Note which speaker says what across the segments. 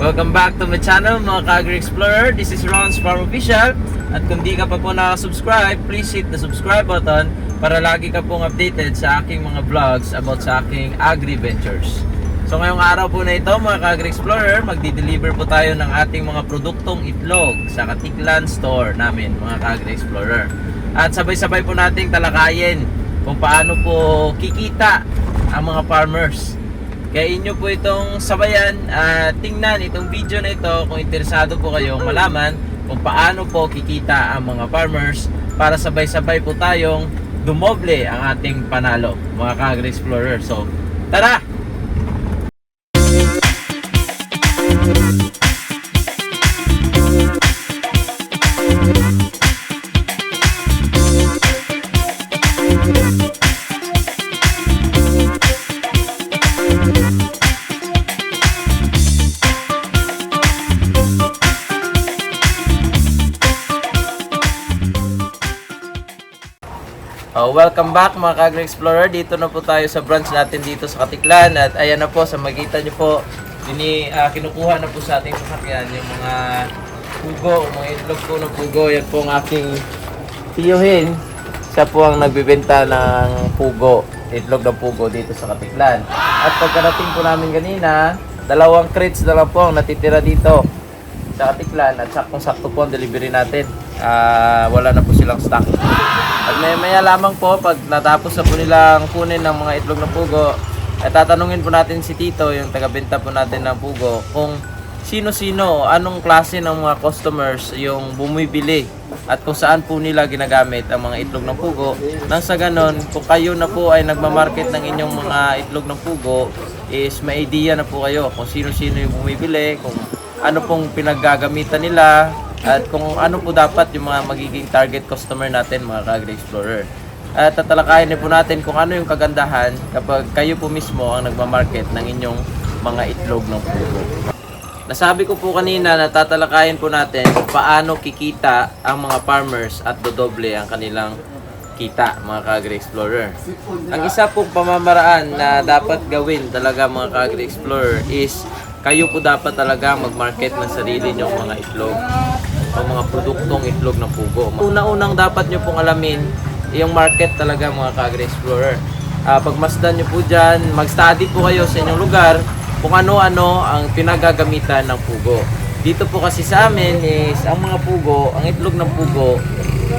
Speaker 1: welcome back to my channel mga Kagri Explorer. This is Ron's Farm Official. At kung di ka pa po nakasubscribe, please hit the subscribe button para lagi ka pong updated sa aking mga vlogs about sa aking agri-ventures. So ngayong araw po na ito mga Kagri Explorer, magdi-deliver po tayo ng ating mga produktong itlog sa Katiklan store namin mga Kagri Explorer. At sabay-sabay po nating talakayin kung paano po kikita ang mga farmers kaya inyo po itong sabayan at tingnan itong video na ito kung interesado po kayong malaman kung paano po kikita ang mga farmers para sabay-sabay po tayong dumoble ang ating panalo mga Kagri Explorer. So, tara! Welcome back mga Kagri Explorer. Dito na po tayo sa branch natin dito sa Katiklan at ayan na po sa magitan nyo po dini ah, kinukuha na po sa ating sasakyan yung mga pugo, mga itlog po ng pugo. Yan po ang aking tiyuhin. Siya po ang nagbibenta ng pugo, itlog ng pugo dito sa Katiklan. At pagkarating po namin kanina, dalawang crates na lang po ang natitira dito sa Katiklan at saktong-sakto po ang delivery natin. Ah, wala na po silang stock. At may maya lamang po, pag natapos na po nilang kunin ng mga itlog ng pugo, ay tatanungin po natin si Tito, yung taga-benta po natin ng pugo, kung sino-sino, anong klase ng mga customers yung bumibili at kung saan po nila ginagamit ang mga itlog ng pugo. Nang sa ganon, kung kayo na po ay nagmamarket ng inyong mga itlog ng pugo, is may idea na po kayo kung sino-sino yung bumibili, kung ano pong pinaggagamitan nila, at kung ano po dapat yung mga magiging target customer natin mga Kagri Explorer. At tatalakayin din po natin kung ano yung kagandahan kapag kayo po mismo ang nagmamarket ng inyong mga itlog ng pugo. Nasabi ko po kanina na tatalakayin po natin paano kikita ang mga farmers at dodoble ang kanilang kita mga Kagri Explorer. Ang isa pong pamamaraan na dapat gawin talaga mga Kagri Explorer is kayo po dapat talaga mag-market ng sarili nyong mga itlog o mga produktong itlog ng pugo. Una-unang dapat nyo pong alamin yung market talaga mga Kagri Explorer. Ah, pagmasdan nyo po dyan, mag-study po kayo sa inyong lugar kung ano-ano ang pinagagamitan ng pugo. Dito po kasi sa amin is ang mga pugo, ang itlog ng pugo,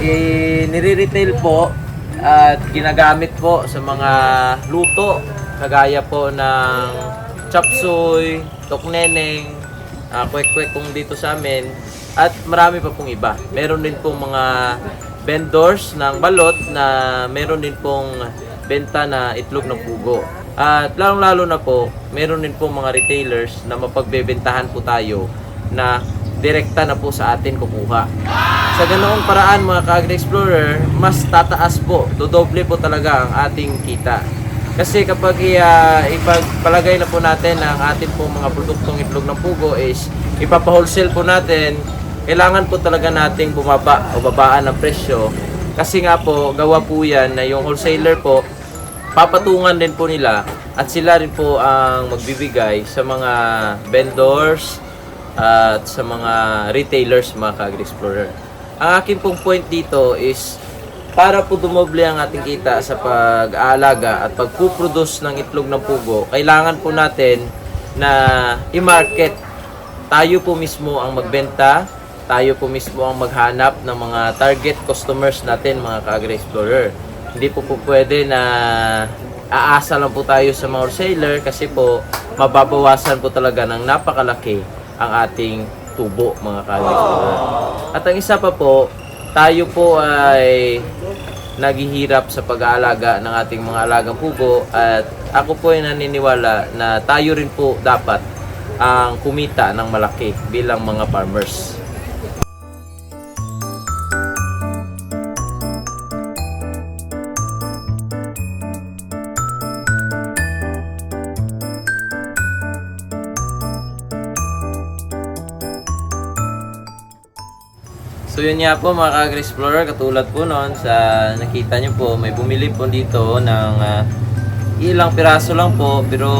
Speaker 1: eh, nire-retail po at ginagamit po sa mga luto kagaya po ng chop suey, tokneneng, uh, kwek-kwek kung dito sa amin at marami pa pong iba. Meron din pong mga vendors ng balot na meron din pong benta na itlog ng pugo. At lalong-lalo na po, meron din pong mga retailers na mapagbebentahan po tayo na direkta na po sa atin kukuha. Sa ganoong paraan mga Kagri Explorer, mas tataas po, dodoble po talaga ang ating kita. Kasi kapag uh, ipagpalagay na po natin ang ating pong mga produktong itlog ng pugo is ipapa-wholesale po natin, kailangan po talaga nating bumaba o babaan ng presyo. Kasi nga po, gawa po yan na yung wholesaler po, papatungan din po nila at sila rin po ang magbibigay sa mga vendors at sa mga retailers, mga Kagri Explorer. Ang akin pong point dito is para po dumoble ang ating kita sa pag-aalaga at pagpuproduce ng itlog ng pugo, kailangan po natin na i-market. Tayo po mismo ang magbenta, tayo po mismo ang maghanap ng mga target customers natin, mga Kagri Explorer. Hindi po po pwede na aasa lang po tayo sa mga wholesaler kasi po mababawasan po talaga ng napakalaki ang ating tubo, mga Kagri Explorer. At ang isa pa po, tayo po ay naghihirap sa pag-aalaga ng ating mga alagang pugo at ako po ay naniniwala na tayo rin po dapat ang kumita ng malaki bilang mga farmers. So yun nga po mga Kagri Explorer, katulad po noon sa nakita nyo po, may bumili po dito ng ah, ilang piraso lang po pero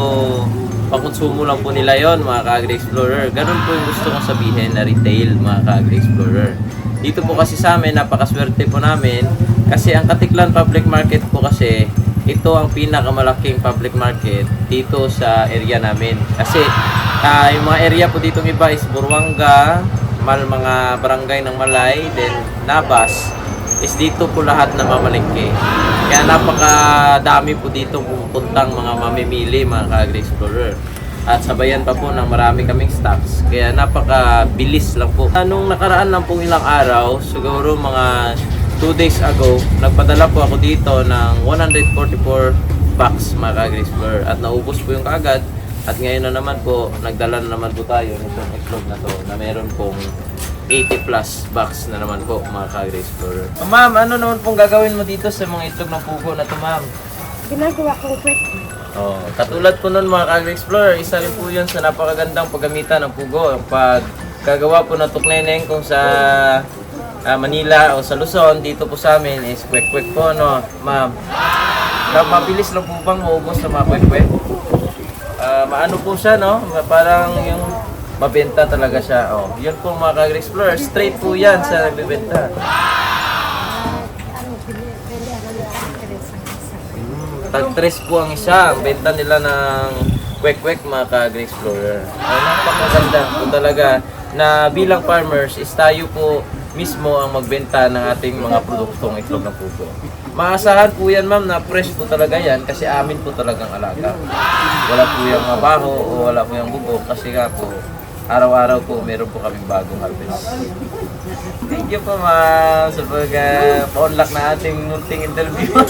Speaker 1: pakonsumo lang po nila yon mga ka-agri-explorer. Ganun po yung gusto kong sabihin na retail mga ka-agri-explorer. Dito po kasi sa amin, napakaswerte po namin kasi ang Katiklan Public Market po kasi ito ang pinakamalaking public market dito sa area namin. Kasi ah, yung mga area po ditong iba is Burwanga, mal mga barangay ng Malay, then Nabas, is dito po lahat na mamalingke. Kaya napakadami po dito pumupuntang mga mamimili, mga ka-agri-explorer. At sabayan pa po ng marami kaming stocks. Kaya napakabilis lang po. Anong nakaraan lang pong ilang araw, siguro mga 2 days ago, nagpadala po ako dito ng 144 box mga ka-agri-explorer. At naubos po yung kaagad. At ngayon na naman po, nagdala na naman po tayo nitong itlog na to na meron pong 80 plus box na naman po mga ka-agri-explorer. ma'am, ano naman pong gagawin mo dito sa mga itlog ng pugo na to ma'am?
Speaker 2: Ginagawa kong quick.
Speaker 1: Oh, katulad po nun mga ka-explorer, isa rin po yun sa napakagandang paggamitan ng pugo. Ang paggagawa po ng tukneneng kung sa ah, Manila o sa Luzon, dito po sa amin is kwek-kwek po, no, ma'am. Na, mabilis lang po bang maubos sa mga kwek-kwek? Ah, maano po siya, no? Parang yung mabenta talaga siya. Oh, yun po mga ka-explorer, straight po yan sa nagbibenta.
Speaker 2: Ano, pili- pili ano ng interest ang isa.
Speaker 1: Tag 3 po ang isa. Benta nila ng kwek-kwek mga ka-agri explorer. Ay, napakaganda po talaga na bilang farmers is tayo po mismo ang magbenta ng ating mga produktong itlog ng pugo. Maasahan po yan ma'am na fresh po talaga yan kasi amin po talagang alaga. Wala po yung mabaho o wala po yung bubok kasi nga po araw-araw po meron po kaming bagong harvest. Thank you po ma'am sa pag uh, pa-unlock na ating munting interview.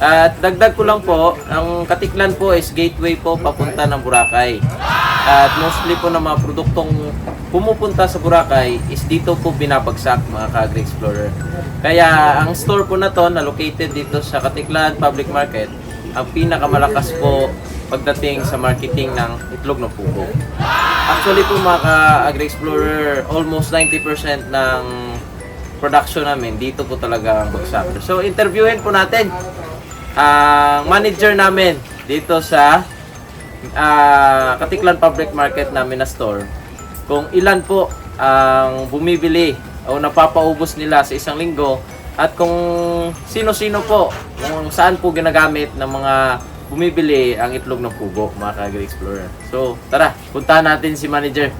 Speaker 1: At dagdag ko lang po, ang Katiklan po is gateway po papunta ng Boracay. At mostly po ng mga produktong pumupunta sa Boracay is dito po binabagsak mga ka-agri explorer. Kaya ang store po na to na located dito sa Katiklan Public Market, ang pinakamalakas po pagdating sa marketing ng itlog ng pugo. Actually po mga ka-agri explorer, almost 90% ng production namin dito po talaga ang bagsak. So interviewin po natin ang manager namin dito sa ah, Katiklan Public Market namin na store kung ilan po ang bumibili o napapaubos nila sa isang linggo at kung sino-sino po kung saan po ginagamit ng mga bumibili ang itlog ng pugo mga ka explorer so tara puntahan natin si manager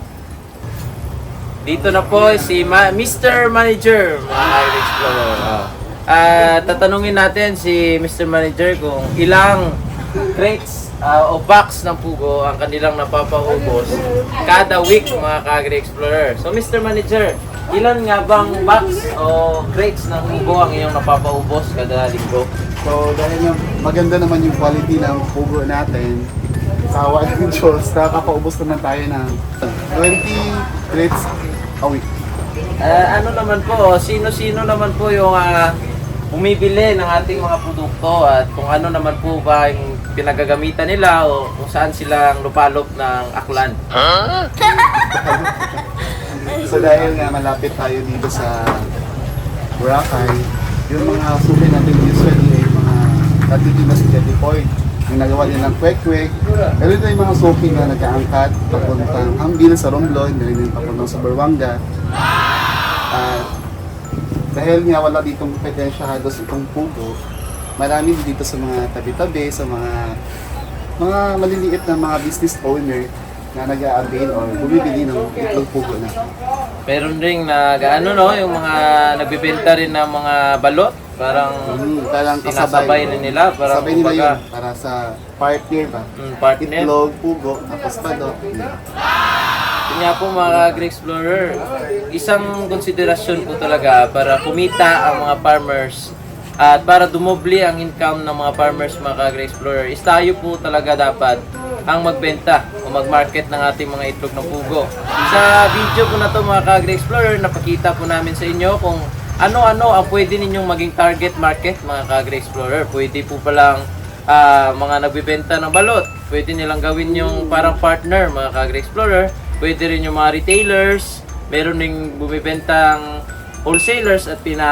Speaker 1: dito na po si Ma- Mr. Manager, mga Highway Explorer. Oh. Ah, tatanungin natin si Mr. Manager kung ilang crates ah, o box ng pugo ang kanilang napapaubos kada week mga ka-agri explorer. So Mr. Manager, ilan nga bang box o crates ng pugo ang iyong napapaubos kada linggo?
Speaker 3: So dahil nga maganda naman yung quality ng pugo natin, sa awa ng Diyos, nakakapaubos naman tayo ng 20 crates a week.
Speaker 1: Ah, ano naman po, sino-sino naman po yung ah, bumibili ng ating mga produkto at kung ano naman po ba yung pinagagamitan nila o kung saan silang lupalop ng aklan.
Speaker 3: So dahil nga malapit tayo dito sa Boracay, yung mga suki natin usually ay mga natitinda sa Jetty Point. Yung nagawa din ng kwek-kwek. Pero ito yung mga suki na nag-aangkat papuntang Hambil sa Romblon, dahil yung papuntang sa Berwanga. At dahil nga wala ditong petensya halos itong pugo, marami dito sa mga tabi-tabi, sa mga mga maliliit na mga business owner na nag-a-avail or bumibili ng itlog pugo na.
Speaker 1: Meron ring nag ano no, yung mga nagbebenta rin ng mga balot, parang
Speaker 3: Mm, parang
Speaker 1: sinasabay
Speaker 3: kasabay.
Speaker 1: na nila, parang
Speaker 3: Kasabay nila yun para sa partner ba?
Speaker 1: mm, partner.
Speaker 3: Itlog, pugo, tapos.
Speaker 1: Yun nga po mga agri explorer, isang konsiderasyon po talaga para kumita ang mga farmers at para dumoble ang income ng mga farmers mga agri explorer is tayo po talaga dapat ang magbenta o magmarket ng ating mga itlog ng pugo. Sa video po na to mga agri explorer, napakita po namin sa inyo kung ano-ano ang pwede ninyong maging target market mga agri explorer. Pwede po palang ah, mga nagbibenta ng balot. Pwede nilang gawin yung parang partner, mga ka explorer Pwede rin yung mga retailers. Meron ding bumibentang wholesalers at pina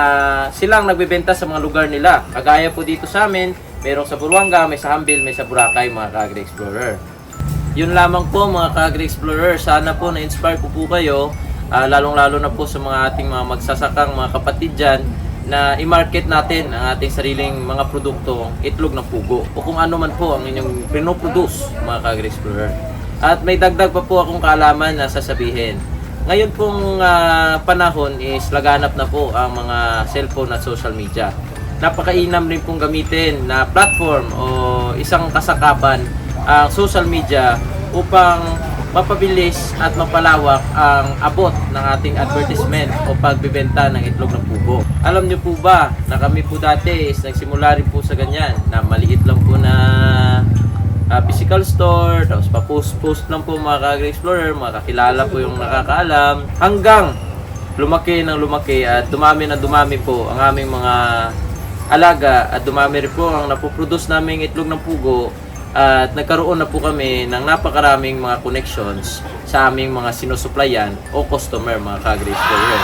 Speaker 1: silang nagbebenta sa mga lugar nila. Kagaya po dito sa amin, Merong sa Buruanga, may sa Hambil, may sa Boracay mga Kagri Explorer. Yun lamang po mga Kagri Explorer. Sana po na-inspire po po kayo, ah, lalong-lalo na po sa mga ating mga magsasakang mga kapatid dyan, na i-market natin ang ating sariling mga produkto, itlog ng pugo, o kung ano man po ang inyong pinoproduce mga Kagri Explorer. At may dagdag pa po akong kaalaman na sasabihin. Ngayon pong ah, panahon is laganap na po ang mga cellphone at social media. Napakainam rin pong gamitin na platform o isang kasakapan ang social media upang mapabilis at mapalawak ang abot ng ating advertisement o pagbebenta ng itlog ng pugo. Alam niyo po ba na kami po dati is nagsimula rin po sa ganyan na maliit lang po na ah, physical store, tapos pa-post-post lang po mga Kagri Explorer, mga kakilala po yung nakakaalam, hanggang lumaki ng lumaki at dumami na dumami po ang aming mga alaga at dumami rin po ang napoproduce naming itlog ng pugo at nagkaroon na po kami ng napakaraming mga connections sa aming mga sinusuplayan o customer mga Kagri Explorer.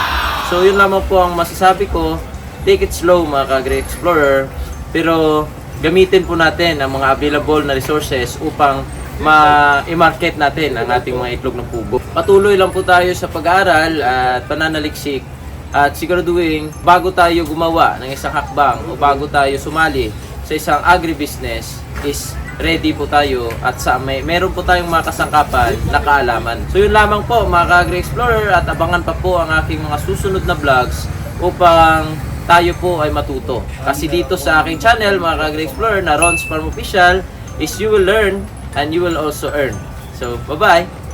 Speaker 1: So yun lamang po ang masasabi ko, take it slow mga Kagri Explorer, pero gamitin po natin ang mga available na resources upang ma-market natin ang ating mga itlog ng pugo. Patuloy lang po tayo sa pag-aaral at pananaliksik at siguraduhin bago tayo gumawa ng isang hakbang o bago tayo sumali sa isang agribusiness is ready po tayo at sa may meron po tayong mga kasangkapan na kaalaman. So yun lamang po mga Kagri Explorer at abangan pa po ang aking mga susunod na vlogs upang tayo po ay matuto. Kasi dito sa aking channel mga Kagri Explorer na Ron's Farm Official is you will learn and you will also earn. So bye-bye!